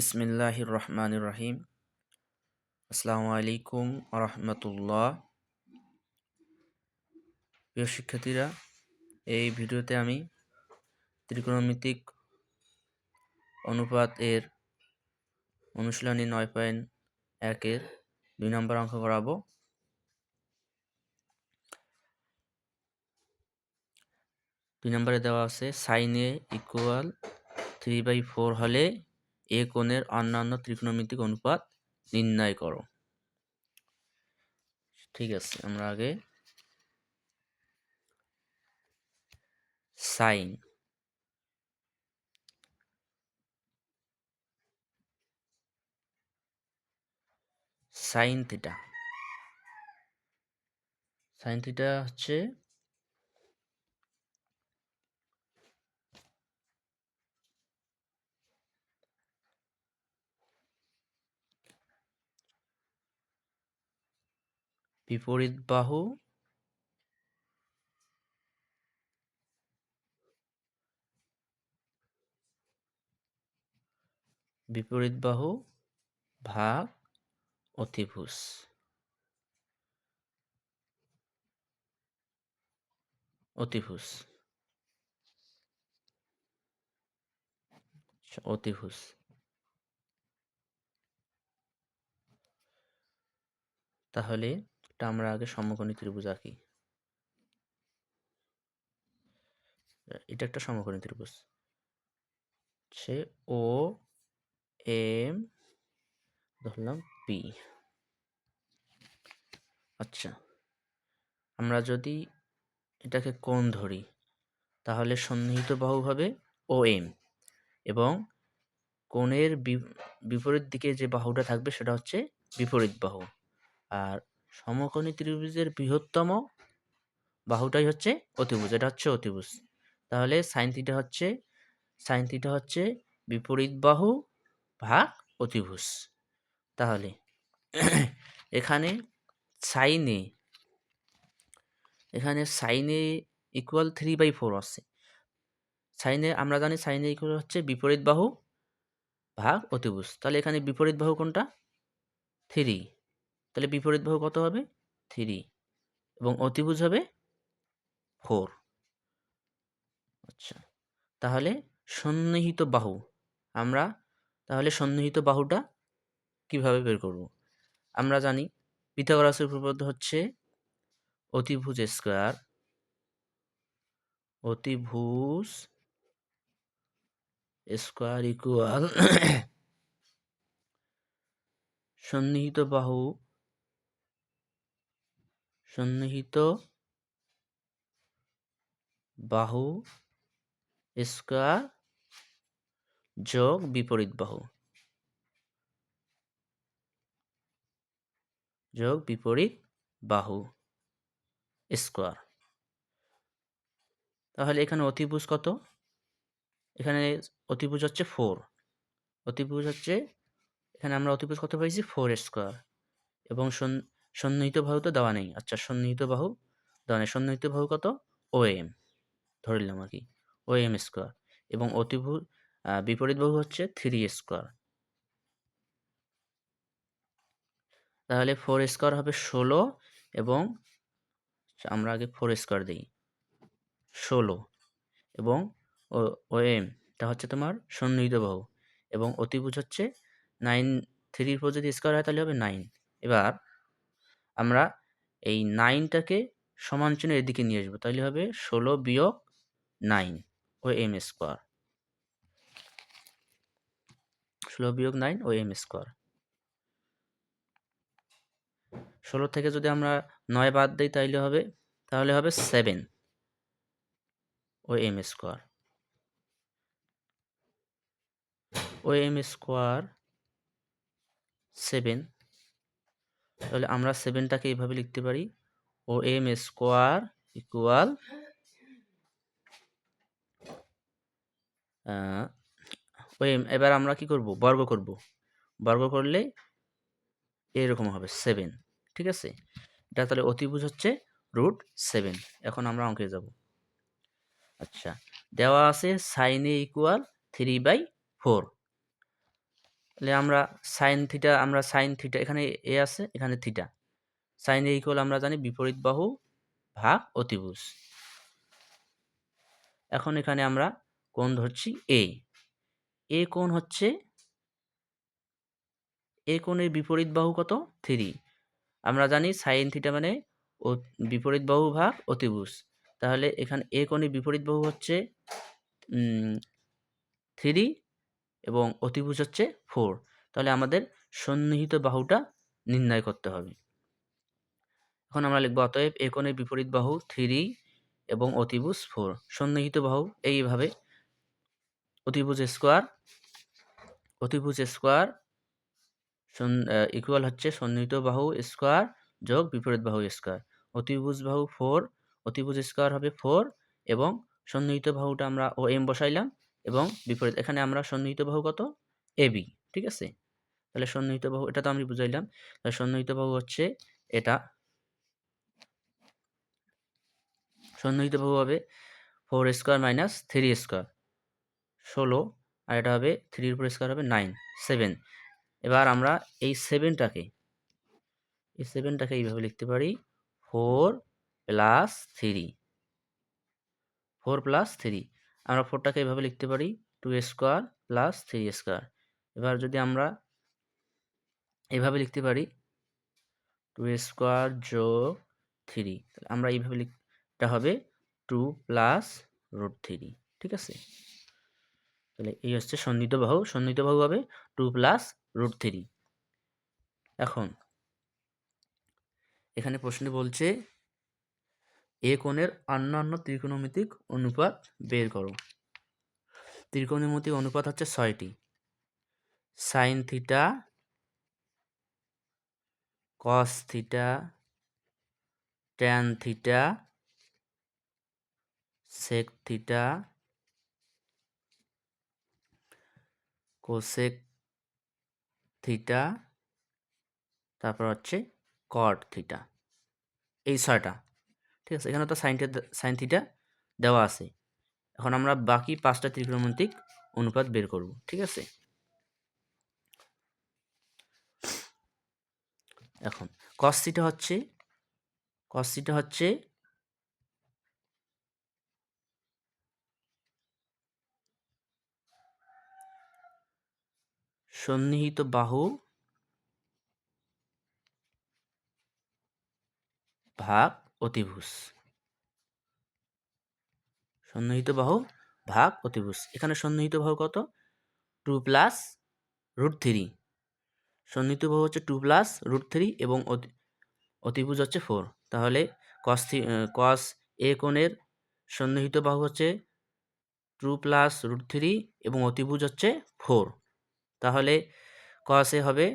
বিসমিল্লাহির রহমানির রহিম আসসালামু আলাইকুম রহমতুল্লাহ প্রিয় শিক্ষার্থীরা, এই ভিডিওতে আমি ত্রিকোণমিতিক অনুপাত এর অনুশীলনী নয় পয়েন্ট একের দুই নম্বর অঙ্ক করাবো। দুই নম্বরে দেওয়া আছে sine A equal three by four হলে এ কোণের অন্যান্য ত্রিকোণমিতিক অনুপাত নির্ণয় করো। ঠিক আছে, আমরা আগে sine sine theta sine theta হচ্ছে বিপরীত বাহু। বিপরীত বাহু ভাগ অতিভুজ। অতিভুজ। অতিভুজ। তাহলে এটা আমরা আগে সমকোণী ত্রিভুজ আঁকি। এটা একটা সমকোণী ত্রিভুজ। সে ও, এম, ধরলাম পি। আচ্ছা আমরা যদি এটাকে কোণ ধরি, তাহলে সন্নিহিত বাহু হবে ও, এম। এবং কোণের বিপরীত দিকে যে বাহুটা থাকবে সেটা হচ্ছে বিপরীত বাহু। আর সমকোণী ত্রিভুজের বৃহত্তম বাহুটাই হচ্ছে অতিভুজ, এটা হচ্ছে অতিভুজ। তাহলে সাইন থিটা হচ্ছে সাইন থিটা হচ্ছে বিপরীত বাহু ভাগ অতিভুজ। তাহলে এখানে সাইনে এখানে সাইনে ইকুয়াল থ্রি বাই ফোর আছে। সাইনে আমরা জানি সাইনে ইকুয়াল হচ্ছে বিপরীত বাহু ভাগ অতিভুজ। তাহলে এখানে বিপরীত বাহু কোনটা? থ্রি তাহলে বিপরীত বাহু কত হবে? থ্রি এবং অতিভুজ হবে ফোর আচ্ছা তাহলে সন্নিহিত বাহু, আমরা তাহলে সন্নিহিত বাহুটা কীভাবে বের করব? আমরা জানি পিথাগোরাসের উপপাদ্য হচ্ছে অতিভুজ স্কোয়ার অতিভুজ স্কোয়ার ইকুয়াল সন্নিহিত বাহু সন্নিহিত বাহু, স্কোয়ার, যোগ, বিপরীত বাহু। যোগ, বিপরীত বাহু, স্কোয়ার। তাহলে এখানে অতিভুজ কত? এখানে অতিভুজ হচ্ছে ফোর। অতিভুজ হচ্ছে, এখানে আমরা অতিভুজ কত পাইছি ফোর স্কোয়ার। এবং সন্নিহিত বাহু তো দেওয়া নেই। আচ্ছা সন্নিহিত বাহু? দেওয়া নেই। সন্নিহিত বাহু কত? ও এম ধরিলাম আর কি ও এম স্কোয়ার এবং অতিভুজ বিপরীত বাহু হচ্ছে থ্রি স্কোয়ার তাহলে ফোর স্কোয়ার হবে ষোলো এবং আমরা আগে ফোর স্কোয়ার দিই। ষোলো এবং ও এম তা হচ্ছে তোমার সন্নিহিত বাহু। এবং অতিভুজ হচ্ছে নাইন থ্রির পর যদি স্কোয়ার হয় তাহলে হবে নাইন এবার আমরা এই নাইনটাকে সমান চিহ্ন এদিকে নিয়ে আসব। তাহলে হবে ষোলো বিয়োগ নাইন ও এম স্কোয়ার ষোলো বিয়োগ নাইন ও এম স্কোয়ার ষোলো থেকে যদি আমরা নয় বাদ দিই, তাইলে হবে, তাহলে হবে seven O M square O M square seven তাহলে আমরা সেভেনটাকে এইভাবে লিখতে পারি। O M square equal O M এবার আমরা কি করব? বর্গ করব। বর্গ করলে এরকম হবে সেভেন ঠিক আছে? এটা তাহলে অতিভুজ হচ্ছে রুট সেভেন এখন আমরা অঙ্কে যাব। আচ্ছা দেওয়া আছে sine A equal three by four তাহলে আমরা সাইন থিটা আমরা সাইন থিটা এখানে এ আছে, এখানে থিটা সাইন এ ইকুয়াল আমরা জানি বিপরীত বাহু ভাগ অতিভুজ। এখন এখানে আমরা কোণ ধরছি এ এ কোণ হচ্ছে এ কোণের বিপরীত বাহু কত? থ্রি আমরা জানি সাইন থিটা মানে বিপরীত বাহু ভাগ অতিভুজ। তাহলে এখানে এ কোণের বিপরীত বাহু হচ্ছে থ্রি এবং অতিভুজ হচ্ছে ফোর। তাহলে আমাদের সন্নিহিত বাহুটা নির্ণয় করতে হবে। এখন আমরা লিখব অতএব এ কোণের বিপরীত বাহু থ্রি এবং অতিভুজ ফোর। সন্নিহিত বাহু এইভাবে অতিভুজ স্কোয়ার অতিভুজ স্কোয়ার ইকুয়াল হচ্ছে সন্নিহিত বাহু স্কোয়ার যোগ বিপরীত বাহু স্কোয়ার। অতিভুজ বাহু ফোর, অতিভুজ স্কোয়ার হবে ফোর এবং সন্নিহিত বাহুটা আমরা ও এম বসাইলাম। এবং বিপরীত, এখানে আমরা সন্নিহিত বাহু কত? এ বি ঠিক আছে? তাহলে সন্নিহিত বাহু, এটা তো আমি বুঝাইলাম। তাহলে সন্নিহিত বাহু হচ্ছে এটা। সন্নিহিত বাহু হবে four square minus three square ষোলো, আর এটা হবে থ্রির উপর স্কোয়ার হবে নাইন সেভেন এবার আমরা এই সেভেনটাকে এই সেভেনটাকে এইভাবে লিখতে পারি four plus three four plus three আমরা ফোরটাকে এইভাবে লিখতে পারি two square plus three square. এবার যদি আমরা এভাবে লিখতে পারি টু স্কোয়ার যোগ থ্রি, তাহলে আমরা এইভাবে লিখতে হবে টু প্লাস রুট থ্রি, ঠিক আছে? তাহলে এই হচ্ছে সন্নিহিত বাহু সন্নিহিত বাহু হবে টু প্লাস রুট থ্রি। এখন এখানে প্রশ্নে বলছে এ কোণের অন্যান্য ত্রিকোণমিতিক অনুপাত বের করো। ত্রিকোণমিতিক অনুপাত হচ্ছে ছয়টি। Sine theta cos theta tan theta sec theta cosec theta তারপর হচ্ছে কট থিটা এই ছয়টা। ঠিক আছে? এখানে তো সাইনটা সাইন থিটা দেওয়া আছে। এখন আমরা বাকি পাঁচটা ত্রিকোণমিতিক অনুপাত বের করব, ঠিক আছে? এখন কস থিটা হচ্ছে কস থিটা হচ্ছে সন্নিহিত বাহু ভাগ অতিভুজ। সন্নিহিত বাহু ভাগ অতিভুজ। এখানে সন্নিহিত বাহু কত? Two plus root three. সন্নিহিত বাহু হচ্ছে টু প্লাস রুট থ্রি এবং অতিভুজ হচ্ছে ফোর। তাহলে কস থ্রি কস এ কোণের সন্নিহিত বাহু হচ্ছে টু প্লাস রুট থ্রি এবং অতিভুজ হচ্ছে ফোর। তাহলে কসে হবে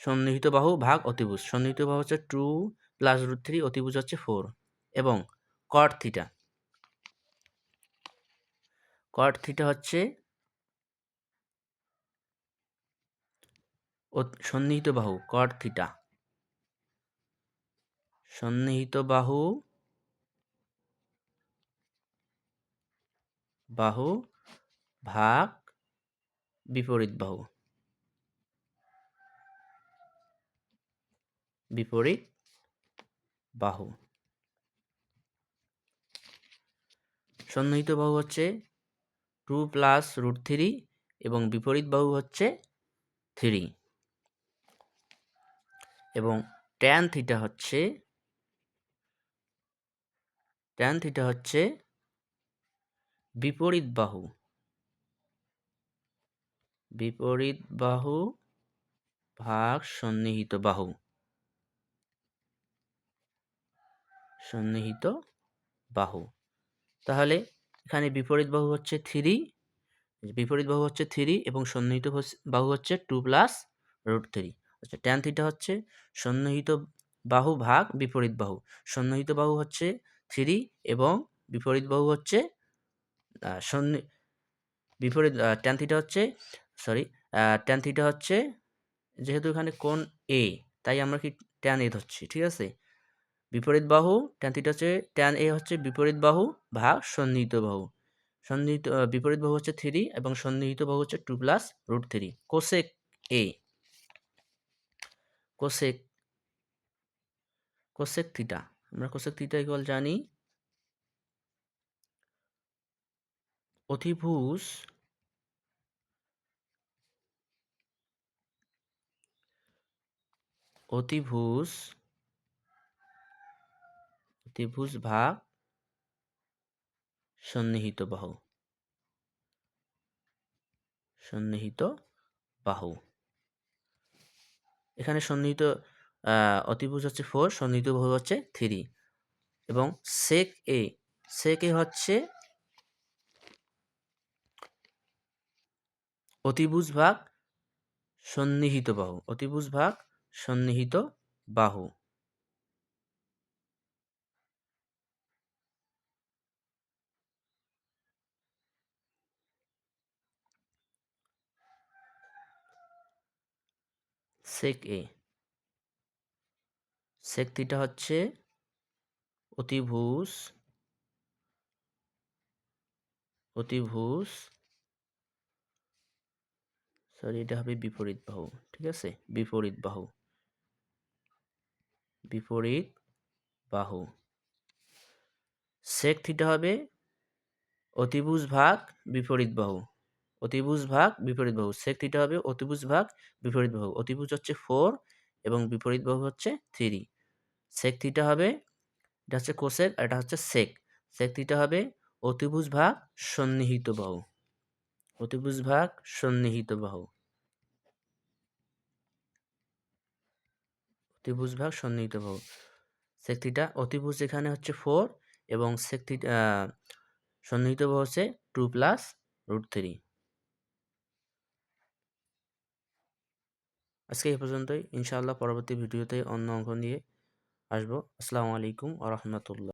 সন্নিহিত বাহু ভাগ অতিভুজ। সন্নিহিত বাহু হচ্ছে টু প্লাস রুট থ্রি অতিভুজ হচ্ছে ফোর এবং কট থিটা কট থিটা হচ্ছে সন্নিহিত বাহু কট থিটা সন্নিহিত বাহু বাহু ভাগ বিপরীত বাহু। বিপরীত বাহু। সন্নিহিত বাহু হচ্ছে টু প্লাস রুট থ্রি এবং বিপরীত বাহু হচ্ছে থ্রি। এবং ট্যান থিটা হচ্ছে ট্যান থিটা হচ্ছে বিপরীত বাহু। বিপরীত বাহু ভাগ সন্নিহিত বাহু। সন্নিহিত বাহু। তাহলে এখানে বিপরীত বাহু হচ্ছে থ্রি, বিপরীত বাহু হচ্ছে থ্রি এবং সন্নিহিত বাহু হচ্ছে টু প্লাস রুট থ্রি আচ্ছা ট্যান থিটা হচ্ছে সন্নিহিত বাহু ভাগ বিপরীত বাহু। সন্নিহিত বাহু হচ্ছে থ্রি এবং বিপরীত বাহু হচ্ছে সন্নি বিপরীত ট্যান থিটা হচ্ছে সরি ট্যান থিটা হচ্ছে যেহেতু এখানে কোন এ তাই আমরা কি ট্যান এ ধরছি, ঠিক আছে? বিপরীত বাহু ট্যান থিটা হচ্ছে ট্যান এ হচ্ছে বিপরীত বাহু ভাগ সন্নিহিত বাহু। সন্নিহিত বিপরীত বাহু হচ্ছে থ্রি এবং সন্নিহিত বাহু হচ্ছে two plus root three cosec A cosec cosec theta আমরা কোসেক থিটা ইকুয়াল জানি। অতিভুজ অতিভুজ অতিভুজ ভাগ সন্নিহিত বাহু। সন্নিহিত বাহু। এখানে সন্নিহিত অতিভুজ হচ্ছে ফোর সন্নিহিত বাহু হচ্ছে থ্রি এবং সেক এ সেক এ হচ্ছে অতিভুজ ভাগ সন্নিহিত বাহু, অতিভুজ ভাগ সন্নিহিত বাহু। সেক এ সেক থিটা হচ্ছে অতিভুজ অতিভুজ সরি এটা হবে বিপরীত বাহু, ঠিক আছে? বিপরীত বাহু। বিপরীত বাহু। সেক থিটা হবে অতিভুজ ভাগ বিপরীত বাহু। অতিভুজ ভাগ, বিপরীত বাহু। সেক থিটা হবে অতিভুজ ভাগ, বিপরীত বাহু। অতিভুজ হচ্ছে ফোর এবং বিপরীত বাহু হচ্ছে থ্রি সেক থিটা হবে, এটা হচ্ছে কোসেক আর এটা হচ্ছে সেক সেক থিটা হবে অতিভুজ ভাগ, সন্নিহিত বাহু। অতিভুজ ভাগ, সন্নিহিত বাহু। অতিভুজ ভাগ, সন্নিহিত বাহু। সেক থিটা অতিভুজ এখানে হচ্ছে ফোর এবং সেক থিটা সন্নিহিত বাহু হচ্ছে টু প্লাস রুট থ্রি আজকে এই পর্যন্তই। ইনশাআল্লাহ পরবর্তী ভিডিওতে অন্য অঙ্ক নিয়ে আসব। আসসালামু আলাইকুম আ রহমতুল্লাহ।